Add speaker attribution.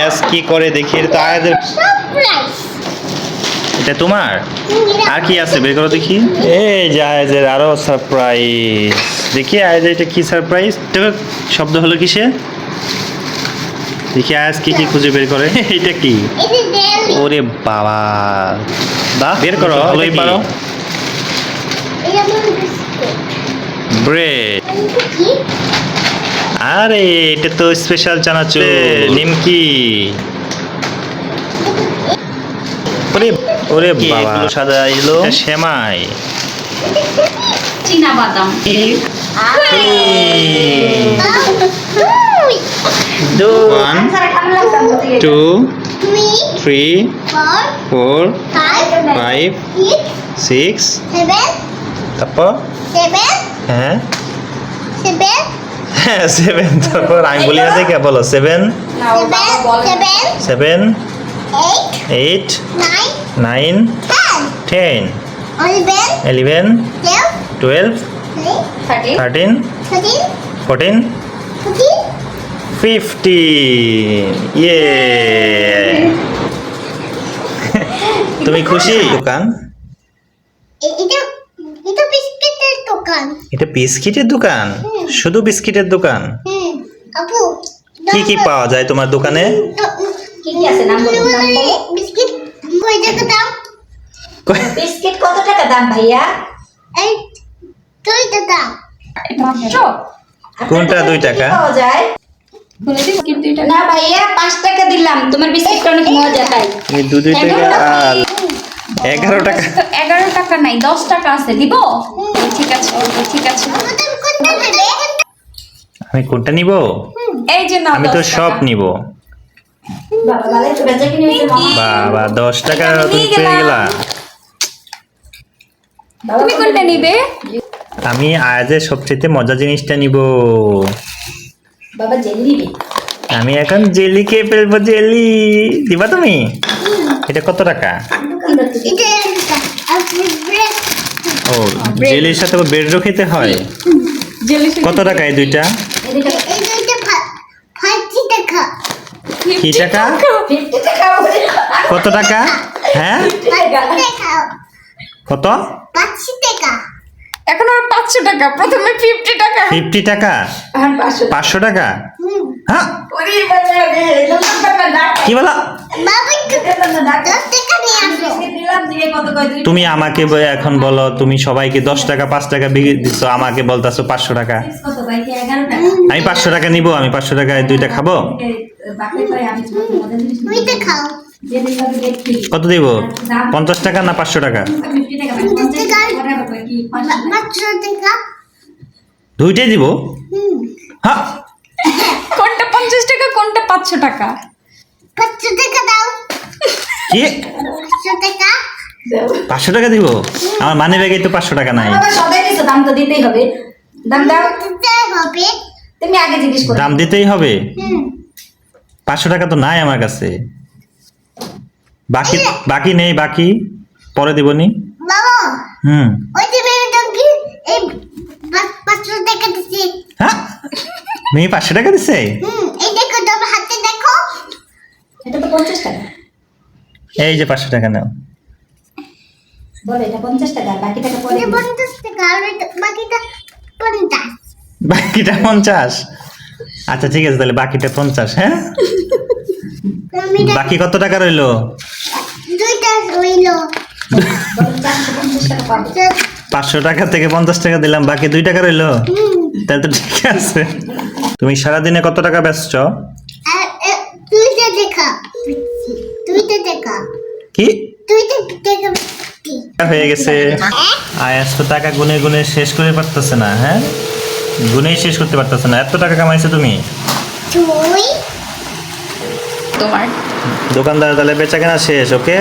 Speaker 1: আয়াস কি করে দেখি? এটা তো আয়াসের এটা তোমার? আর কি আছে? বের করো দেখি। এই যে আয়াজের আরও সারপ্রাইজ দেখি আয়াজ এটা কি সারপ্রাইজ শব্দ হলো কিসে? দেখি আয়াজ কি কি খুঁজে বের করে। এটা কি? ওরে বাবা। বাহ বের করো ভালোই পারো। ব্রেড আরে এটা তো স্পেশাল চানাচুর নিমকি। ওরে ওরে বাবা। সাদা এলো। সেমাই।
Speaker 2: চীনা বাদাম।
Speaker 1: One two
Speaker 3: three four five six
Speaker 1: তারপর? হ্যাঁ। হ্যাঁ সেভেন তারপর আমি বলি না দেখে বলো seven
Speaker 3: seven eight nine ten eleven twelve
Speaker 1: twelve
Speaker 2: thirty
Speaker 1: thirteen fourteen fifteen ইয়ে তুমি খুশি? দোকান।
Speaker 3: এটা এটা বিস্কিটের দোকান।
Speaker 1: এটা বিস্কিটের দোকান?
Speaker 3: হুম।
Speaker 1: শুধু বিস্কিটের দোকান?
Speaker 3: আপু
Speaker 1: কি কি পাওয়া যায় তোমার দোকানে?
Speaker 2: কি কি আছে? নাম বলো
Speaker 3: বিস্কিট কই টাকা দাম?
Speaker 2: বিস্কিট কত টাকা দাম ভাইয়া?
Speaker 3: এই দুই টাকা
Speaker 1: কোনটা দুই টাকা?
Speaker 2: পাওয়া যায়?
Speaker 4: বলে দিই বিস্কিট দুইটা
Speaker 2: না ভাইয়া পাঁচ টাকা দিলাম। তোমার বিস্কিটটা অনেক মজা তাই
Speaker 1: তুমি দুই টাকা আর এগারো টাকা।
Speaker 4: এগারো টাকা নাই দশ টাকা আছে। দিব ঠিক আছে ঠিক আছে।
Speaker 1: আমি কোনটা নিব?
Speaker 4: এই যে নাও
Speaker 1: আমি তো সব নিব।
Speaker 2: বাবা
Speaker 1: দশ টাকা তুমি পেয়ে গেলা।
Speaker 4: তুমি কোনটা নিবে?
Speaker 1: আমি আজের সবচেয়ে মজা জিনিসটা নিব।
Speaker 2: বাবা জেলি নিবি
Speaker 1: আমি এখন জেলি খেয়ে ফেলব জেলি। দিবা তুমি? এটা কত টাকা? ও জেলির সাথে ব্রেডও খেতে হয়? কত টাকা এই দুইটা? কি টাকা? কত টাকা? হ্যাঁ? কত?
Speaker 3: টাকা
Speaker 4: এখন আর পাঁচশো টাকা। প্রথমে ফিফটি টাকা।
Speaker 1: ফিফটি টাকা?
Speaker 2: পাঁচশো
Speaker 1: পাঁচশো টাকা? হ্যাঁ? কি বলো? তুমি আমাকে এখন বলো তুমি সবাইকে দশ টাকা পাঁচ টাকা বিক্রি দিচ্ছ আমাকে বলতেছো পাঁচশো টাকা। আমি পাঁচশো টাকা নিব আমি পাঁচশো টাকায় দুইটা খাব? কত দিব? পঞ্চাশ টাকা না পাঁচশো টাকা।
Speaker 2: পাঁচশো
Speaker 1: দুইটাই দিব? হ্যাঁ
Speaker 4: কোনটা পঞ্চাশ টাকা কোনটা পাঁচশো টাকা?
Speaker 3: পাঁচশো টাকা দাও।
Speaker 1: কি?
Speaker 3: পাঁচশো টাকা?
Speaker 1: দিব? আমার মানি ব্যাগে তো পাঁচশো টাকা নাই।
Speaker 2: সবাই দিছো দাম তো দিতেই হবে। দাম দাও।
Speaker 3: দিতে হবে।
Speaker 2: তুমি আগে জিজ্ঞেস করো।
Speaker 1: দাম দিতেই হবে?
Speaker 3: হুম।
Speaker 1: পাঁচশো টাকা তো নাই আমার কাছে। বাকি বাকি নেই বাকি। পরে দিবনি
Speaker 3: বাবা
Speaker 1: হুম।
Speaker 3: ওই যে মেয়েটা কি? এই পাঁচ- পাঁচশো টাকা দিচ্ছি
Speaker 1: হ্যাঁ? মেয়ে পাঁচশো টাকা দিছে?
Speaker 3: হুম এই দেখো তোমার হাতে দেখো।
Speaker 2: এটা তো পঞ্চাশ টাকা।
Speaker 1: এই যে পাঁচশো টাকা নাও।
Speaker 2: বলো এটা পঞ্চাশ টাকা বাকি টাকা পরে
Speaker 3: পঞ্চাশ টাকা বাকিটা পঞ্চাশ।
Speaker 1: বাকিটা পঞ্চাশ? আচ্ছা ঠিক আছে তাহলে বাকিটা পঞ্চাশ হ্যাঁ? বাকি কত টাকা রইল? পাঁচশো টাকা থেকে পঞ্চাশ টাকা দিলাম বাকি দুই টাকা রইল? তাহলে তো ঠিক আছে। তুমি সারাদিনে কত টাকা বেচছ?
Speaker 3: আর এ, দুইটা দেখা দুইটা দেখা
Speaker 1: কি?
Speaker 3: দুইটা দেখা বিক্রি।
Speaker 1: হয়ে গেছে। আয়াস তো টাকা গুনে গুনে শেষ করে পারতেছে না হ্যাঁ? গুনেই শেষ করতে পারতেছে না। এত টাকা কামাইছো তুমি?
Speaker 4: তোমার।
Speaker 1: দোকানদার তাহলে বেচা কেনা শেষ ওকে?